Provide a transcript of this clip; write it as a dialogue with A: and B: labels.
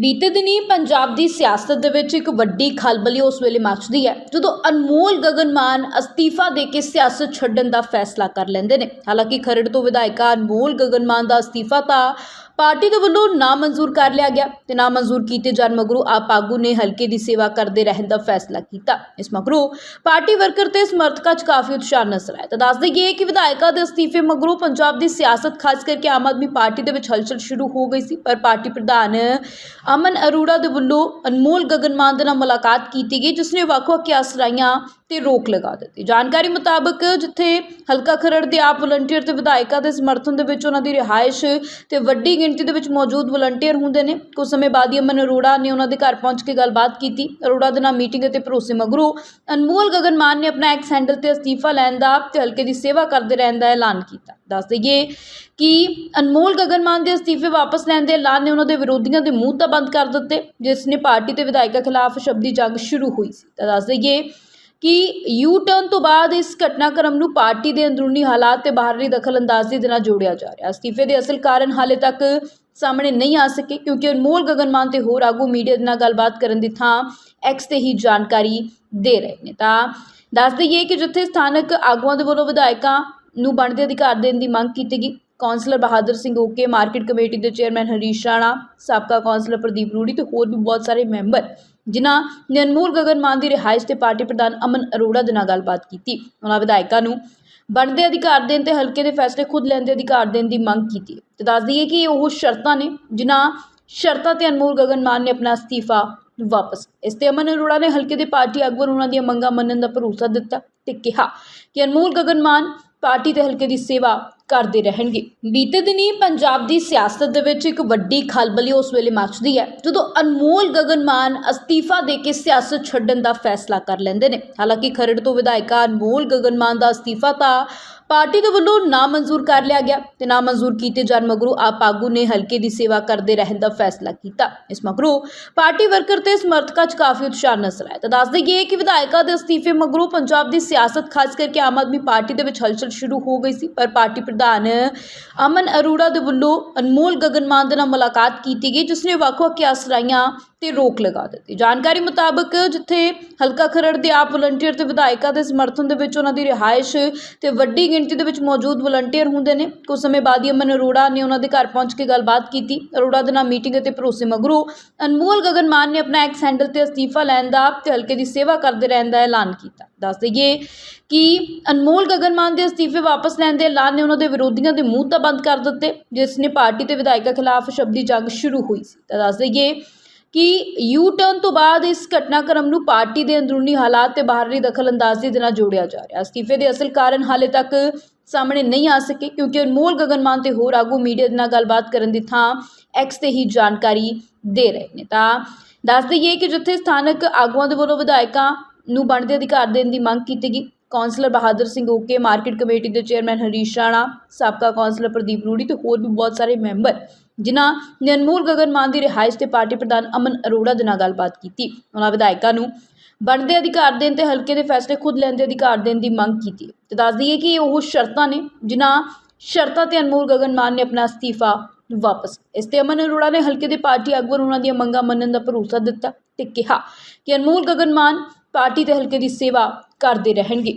A: ਬੀਤੇ ਦਿਨੀ ਪੰਜਾਬ ਦੀ ਸਿਆਸਤ ਦੇ ਵਿੱਚ ਇੱਕ ਵੱਡੀ ਖਲਬਲੀ ਉਸ ਵੇਲੇ ਮੱਚਦੀ ਹੈ, ਜਦੋਂ ਅਨਮੋਲ ਗਗਨਮਾਨ ਅਸਤੀਫਾ ਦੇ ਕੇ ਸਿਆਸਤ ਛੱਡਣ ਦਾ ਫੈਸਲਾ ਕਰ ਲੈਂਦੇ ਨੇ। ਹਾਲਾਂਕਿ ਖਰੜ ਤੋਂ ਵਿਧਾਇਕਾ ਅਨਮੋਲ ਗਗਨਮਾਨ ਦਾ ਅਸਤੀਫਾ ਤਾਂ ਪਾਰਟੀ ਦੇ ਵੱਲੋਂ ਨਾ ਮਨਜ਼ੂਰ ਕਰ ਲਿਆ ਗਿਆ ਤੇ ਨਾ ਮਨਜ਼ੂਰ ਕੀਤੇ ਜਾਣ ਮਗਰੋਂ ਆਪ ਆਗੂ ਨੇ ਹਲਕੇ ਦੀ ਸੇਵਾ ਕਰਦੇ ਰਹਿਣ ਦਾ ਫੈਸਲਾ ਕੀਤਾ। ਇਸ ਮਗਰੋਂ ਪਾਰਟੀ ਵਰਕਰ ਤੇ ਸਮਰਥਕਾਂ 'ਚ ਕਾਫੀ ਉਤਸ਼ਾਹ ਨਜ਼ਰ ਆਇਆ। ਤਾਂ ਦੱਸ ਦਈਏ ਕਿ ਵਿਧਾਇਕਾਂ ਦੇ ਅਸਤੀਫੇ ਮਗਰੋਂ ਪੰਜਾਬ ਦੀ ਸਿਆਸਤ, ਖਾਸ ਕਰਕੇ ਆਮ ਆਦਮੀ ਪਾਰਟੀ ਦੇ ਵਿੱਚ ਹਲਚਲ ਸ਼ੁਰੂ ਹੋ ਗਈ ਸੀ। ਪਰ ਪਾਰਟੀ ਪ੍ਰਧਾਨ ਅਮਨ ਅਰੋੜਾ ਦੇ ਵੱਲੋਂ ਅਨਮੋਲ ਗਗਨਮਾਨ ਦੇ ਨਾਲ ਮੁਲਾਕਾਤ ਕੀਤੀ ਗਈ, ਜਿਸ ਨੇ ਵੱਖ-ਵੱਖ ਕਿਆਸਰਾਈਆਂ ਤੇ ਰੋਕ ਲਗਾ ਦਿੱਤੀ। ਜਾਣਕਾਰੀ ਮੁਤਾਬਕ ਜਿੱਥੇ ਹਲਕਾ ਖਰੜ ਦੇ ਆਪ ਵਲੰਟੀਅਰ ਤੇ ਵਿਧਾਇਕਾਂ ਦੇ ਸਮਰਥਨ ਦੇ ਵਿੱਚ ਉਹਨਾਂ ਦੀ ਰਿਹਾਇਸ਼ ਤੇ ਵੱਡੀ ਗਿਣਤੀ ਦੇ ਵਿੱਚ ਮੌਜੂਦ ਵਲੰਟੀਅਰ ਹੁੰਦੇ ਨੇ। ਕੁਝ ਸਮੇਂ ਬਾਅਦ ਹੀ ਅਮਨ ਅਰੋੜਾ ਨੇ ਉਹਨਾਂ ਦੇ ਘਰ ਪਹੁੰਚ ਕੇ ਗੱਲਬਾਤ ਕੀਤੀ। ਅਰੋੜਾ ਦੇ ਨਾਲ ਮੀਟਿੰਗ ਅਤੇ ਭਰੋਸੇ ਮਗਰੋਂ ਅਨਮੋਲ ਗਗਨਮਾਨ ਨੇ ਆਪਣਾ ਐਕਸ ਹੈਂਡਲ ਤੇ ਅਸਤੀਫਾ ਲੈਣ ਦਾ ਤੇ ਹਲਕੇ ਦੀ ਸੇਵਾ ਕਰਦੇ ਰਹਿਣ ਦਾ ਐਲਾਨ ਕੀਤਾ। ਦੱਸ ਦਈਏ ਕਿ ਅਨਮੋਲ ਗਗਨ ਮਾਨ ਦੇ ਅਸਤੀਫੇ ਵਾਪਸ ਲੈਣ ਦੇ ਐਲਾਨ ਨੇ ਉਹਨਾਂ ਦੇ ਵਿਰੋਧੀਆਂ ਦੇ ਮੂੰਹ ਤਾਂ ਬੰਦ ਕਰ ਦਿੱਤੇ, ਜਿਸ ਨੇ ਪਾਰਟੀ ਤੇ ਵਿਧਾਇਕਾਂ ਖਿਲਾਫ ਸ਼ਬਦੀ ਜੰਗ ਸ਼ੁਰੂ ਹੋਈ ਸੀ। ਤਾਂ ਦੱਸ ਦਈਏ ਕਿ ਯੂ ਟਰਨ ਤੋਂ ਬਾਅਦ ਇਸ ਘਟਨਾਕ੍ਰਮ ਨੂੰ ਪਾਰਟੀ ਦੇ ਅੰਦਰੂਨੀ ਹਾਲਾਤ ਤੇ ਬਾਹਰੀ ਦਖਲਅੰਦਾਜ਼ੀ ਦੇ ਨਾਲ ਜੋੜਿਆ ਜਾ ਰਿਹਾ। ਅਸਤੀਫੇ ਦੇ ਅਸਲ ਕਾਰਨ ਹਾਲੇ ਤੱਕ ਸਾਹਮਣੇ ਨਹੀਂ ਆ ਸਕੇ ਕਿਉਂਕਿ ਅਨਮੋਲ ਗਗਨਮਾਨ ਤੇ ਹੋਰ ਆਗੂ ਮੀਡੀਆ ਦੇ ਨਾਲ ਗੱਲਬਾਤ ਕਰਨ ਦੀ ਥਾਂ ਐਕਸ ਤੇ ਹੀ ਜਾਣਕਾਰੀ ਦੇ ਰਹੇ ਨੇ। ਤਾਂ ਦੱਸ ਦਈਏ ਕਿ ਜਿੱਥੇ ਸਥਾਨਕ ਆਗੂਆਂ ਦੇ ਵੱਲੋਂ ਵਿਧਾਇਕਾਂ ਨੂੰ ਬਣਦੇ ਅਧਿਕਾਰ ਦੇਣ ਦੀ ਮੰਗ ਕੀਤੀ ਗਈ, councillor Bahadur Singh okay, market committee ਦੇ ਚੇਅਰਮੈਨ ਹਰੀਸ਼ ਰਾਣਾ, ਸਾਬਕਾ ਕੌਂਸਲਰ ਪ੍ਰਦੀਪ ਰੂੜੀ ਤੇ ਹੋਰ ਵੀ ਬਹੁਤ ਸਾਰੇ ਮੈਂਬਰ ਜਿਨ੍ਹਾਂ ਨੇ ਅਨਮੋਲ ਗਗਨ ਮਾਨ ਦੀ ਰਿਹਾਇਸ਼ ਤੇ ਪਾਰਟੀ ਪ੍ਰਧਾਨ ਅਮਨ ਅਰੋੜਾ ਦੇ ਨਾਲ ਗੱਲਬਾਤ ਕੀਤੀ। ਉਹਨਾਂ ਵਿਧਾਇਕਾਂ ਨੂੰ ਬਣਦੇ ਅਧਿਕਾਰ ਦੇਣ ਤੇ ਹਲਕੇ ਦੇ ਫੈਸਲੇ ਖੁਦ ਲੈਣ ਦੇ ਅਧਿਕਾਰ ਦੇਣ ਦੀ ਮੰਗ ਕੀਤੀ। ਤੇ ਦੱਸ ਦਈਏ ਕਿ ਇਹ ਉਹ ਸ਼ਰਤਾਂ ਨੇ, ਜਿਨ੍ਹਾਂ ਸ਼ਰਤਾਂ ਤੇ ਅਨਮੋਲ ਗਗਨ ਮਾਨ ਨੇ ਆਪਣਾ ਅਸਤੀਫਾ ਵਾਪਸ। ਇਸ ਤੇ ਅਮਨ ਅਰੋੜਾ ਨੇ ਹਲਕੇ ਦੇ ਪਾਰਟੀ ਆਗੂਆਂ ਨੂੰ ਉਹਨਾਂ ਦੀਆਂ ਮੰਗਾਂ ਮੰਨਣ ਦਾ ਭਰੋਸਾ ਦਿੱਤਾ ਤੇ ਕਿਹਾ ਕਿ ਅਨਮੋਲ ਗਗਨ ਮਾਨ ਪਾਰਟੀ ਤੇ ਹਲਕੇ ਦੀ ਸੇਵਾ ਕਰਦੇ ਰਹਿਣਗੇ। ਬੀਤੇ ਦਿਨੀ ਪੰਜਾਬ ਦੀ ਸਿਆਸਤ ਦੇ ਵਿੱਚ ਇੱਕ ਵੱਡੀ ਖਲਬਲੀ ਉਸ ਵੇਲੇ ਮੱਚਦੀ ਹੈ, ਜਦੋਂ ਅਨਮੋਲ ਗਗਨਮਾਨ ਅਸਤੀਫਾ ਦੇ ਕੇ ਸਿਆਸਤ ਛੱਡਣ ਦਾ ਫੈਸਲਾ ਕਰ ਲੈਂਦੇ ਨੇ। ਹਾਲਾਂਕਿ ਖਰੜ ਤੋਂ ਵਿਧਾਇਕਾ ਅਨਮੋਲ ਗਗਨਮਾਨ ਦਾ ਅਸਤੀਫਾ ਤਾਂ ਪਾਰਟੀ ਦੇ ਵੱਲੋਂ ਨਾ ਮਨਜ਼ੂਰ ਕਰ ਲਿਆ ਗਿਆ ਤੇ ਨਾ ਮਨਜ਼ੂਰ ਕੀਤੇ ਜਾਣ ਮਗਰੋਂ ਆਪ ਆਗੂ ਨੇ ਹਲਕੇ ਦੀ ਸੇਵਾ ਕਰਦੇ ਰਹਿਣ ਦਾ ਫੈਸਲਾ ਕੀਤਾ। ਇਸ ਮਗਰੋਂ ਪਾਰਟੀ ਵਰਕਰ ਤੇ ਸਮਰਥਕਾਂ 'ਚ ਕਾਫੀ ਉਤਸ਼ਾਹ ਨਜ਼ਰ ਆਇਆ। ਤਾਂ ਦੱਸ ਦਈਏ ਕਿ ਵਿਧਾਇਕਾ ਦੇ ਅਸਤੀਫੇ ਮਗਰੋਂ ਪੰਜਾਬ ਦੀ ਸਿਆਸਤ, ਖਾਸ ਕਰਕੇ ਆਮ ਆਦਮੀ ਪਾਰਟੀ ਦੇ ਵਿੱਚ ਹਲਚਲ ਸ਼ੁਰੂ ਹੋ ਗਈ ਸੀ, ਪਰ ਪਾਰਟੀ ਪ੍ਰਧਾਨ ਅਮਨ ਅਰੋੜਾ ਦੇ ਵੱਲੋਂ ਅਨਮੋਲ ਗਗਨਮਾਨ ਦੇ ਨਾਲ ਮੁਲਾਕਾਤ ਕੀਤੀ ਗਈ, ਜਿਸ ਨੇ ਵੱਖ-ਵੱਖ ਕਿਆਸਰਾਈਆਂ ਤੇ ਰੋਕ ਲਗਾ ਦਿੱਤੀ। ਜਾਣਕਾਰੀ ਮੁਤਾਬਕ ਜਿੱਥੇ ਹਲਕਾ ਖਰੜ ਦੇ ਆਪ ਵਲੰਟੀਅਰ ਤੇ ਵਿਧਾਇਕਾਂ ਦੇ ਸਮਰਥਨ ਦੇ ਵਿੱਚ ਉਹਨਾਂ ਦੀ ਰਿਹਾਇਸ਼ ਤੇ ਵੱਡੀ ਗਿਣਤੀ ਦੇ ਵਿੱਚ ਮੌਜੂਦ ਵਲੰਟੀਅਰ ਹੁੰਦੇ ਨੇ, ਕੁਝ ਸਮੇਂ ਬਾਅਦ ਹੀ ਅਮਨ ਅਰੋੜਾ ਨੇ ਉਹਨਾਂ ਦੇ ਘਰ ਪਹੁੰਚ ਕੇ ਗੱਲਬਾਤ ਕੀਤੀ। ਅਰੋੜਾ ਦੇ ਨਾਲ ਮੀਟਿੰਗ ਅਤੇ ਭਰੋਸੇ ਮਗਰੋਂ ਅਨਮੋਲ ਗਗਨਮਾਨ ਨੇ ਆਪਣਾ ਐਕਸ ਹੈਂਡਲ ਤੇ ਅਸਤੀਫਾ ਲੈਣ ਦਾ ਤੇ ਹਲਕੇ ਦੀ ਸੇਵਾ ਕਰਦੇ ਰਹਿਣ ਦਾ ਐਲਾਨ ਕੀਤਾ। ਦੱਸ ਦਈਏ ਕਿ ਅਨਮੋਲ ਗਗਨਮਾਨ ਦੇ ਅਸਤੀਫੇ ਵਾਪਸ ਲੈਣ ਦੇ ਐਲਾਨ ਨੇ ਉਹਨਾਂ ਦੇ ਵਿਰੋਧੀਆਂ ਦੇ ਮੂੰਹ ਤਾਂ ਬੰਦ ਕਰ ਦਿੱਤੇ, ਜਿਸ ਨੇ ਪਾਰਟੀ ਤੇ ਵਿਧਾਇਕਾਂ ਖਿਲਾਫ ਸ਼ਬਦੀ ਜੰਗ ਸ਼ੁਰੂ ਹੋਈ ਸੀ। ਤਾਂ ਦੱਸ ਦਈਏ ਕਿ ਯੂ ਟਰਨ ਤੋਂ ਬਾਅਦ ਇਸ ਘਟਨਾਕ੍ਰਮ ਨੂੰ ਪਾਰਟੀ ਦੇ ਅੰਦਰੂਨੀ ਹਾਲਾਤ ਤੇ ਬਾਹਰੀ ਦਖਲਅੰਦਾਜ਼ੀ ਦੇ ਨਾਲ ਜੋੜਿਆ ਜਾ ਰਿਹਾ। ਅਸਤੀਫੇ ਦੇ ਅਸਲ ਕਾਰਨ ਹਾਲੇ ਤੱਕ ਸਾਹਮਣੇ ਨਹੀਂ ਆ ਸਕੇ, ਕਿਉਂਕਿ ਅਨਮੋਲ ਗਗਨਮਾਨ ਤੇ ਹੋਰ ਆਗੂ ਮੀਡੀਆ ਦੇ ਨਾਲ ਗੱਲਬਾਤ ਕਰਨ ਦੀ ਥਾਂ ਐਕਸ ਤੇ ਹੀ ਜਾਣਕਾਰੀ ਦੇ ਰਹੇ ਨੇ। ਤਾਂ ਦੱਸ ਦਈਏ ਕਿ ਜਿੱਥੇ ਸਥਾਨਕ ਆਗੂਆਂ ਦੇ ਵੱਲੋਂ ਵਿਧਾਇਕਾਂ ਨੂੰ ਬਣਦੇ ਅਧਿਕਾਰ ਦੇਣ ਦੀ ਮੰਗ ਕੀਤੀ ਗਈ councillor Bahadur Singh okay, market committee ਦੇ ਚੇਅਰਮੈਨ ਹਰੀਸ਼ ਰਾਣਾ, ਸਾਬਕਾ ਕੌਂਸਲਰ ਪ੍ਰਦੀਪ ਰੂੜੀ ਤੇ ਹੋਰ ਵੀ ਬਹੁਤ ਸਾਰੇ ਮੈਂਬਰ, ਜਿਨ੍ਹਾਂ ਨੇ ਅਨਮੋਲ ਗਗਨ ਮਾਨ ਦੀ ਰਿਹਾਇਸ਼ ਤੇ ਪਾਰਟੀ ਪ੍ਰਧਾਨ ਅਮਨ ਅਰੋੜਾ ਦੇ ਨਾਲ ਗੱਲਬਾਤ ਕੀਤੀ। ਉਹਨਾਂ ਵਿਧਾਇਕਾਂ ਨੂੰ ਬਣਦੇ ਅਧਿਕਾਰ ਦੇਣ ਤੇ ਹਲਕੇ ਦੇ ਫੈਸਲੇ ਖੁਦ ਲੈਣ ਦੇ ਅਧਿਕਾਰ ਦੇਣ ਦੀ ਮੰਗ ਕੀਤੀ। ਤੇ ਦੱਸ ਦਈਏ ਕਿ ਉਹ ਸ਼ਰਤਾਂ ਨੇ, ਜਿਨ੍ਹਾਂ ਸ਼ਰਤਾਂ ਤੇ ਅਨਮੋਲ ਗਗਨ ਮਾਨ ਨੇ ਆਪਣਾ ਅਸਤੀਫਾ ਵਾਪਸ ਇਸ ਤੇ ਅਮਨ ਅਰੋੜਾ ਨੇ ਹਲਕੇ ਦੇ ਪਾਰਟੀ ਆਗੂਆਂ ਨੂੰ ਉਹਨਾਂ ਦੀਆਂ ਮੰਗਾਂ ਮੰਨਣ ਦਾ ਭਰੋਸਾ ਦਿੱਤਾ ਤੇ ਕਿਹਾ ਕਿ ਅਨਮੋਲ ਗਗਨ ਮਾਨ ਪਾਰਟੀ ਤੇ ਹਲਕੇ ਦੀ ਸੇਵਾ ਕਰਦੇ ਰਹਿਣਗੇ।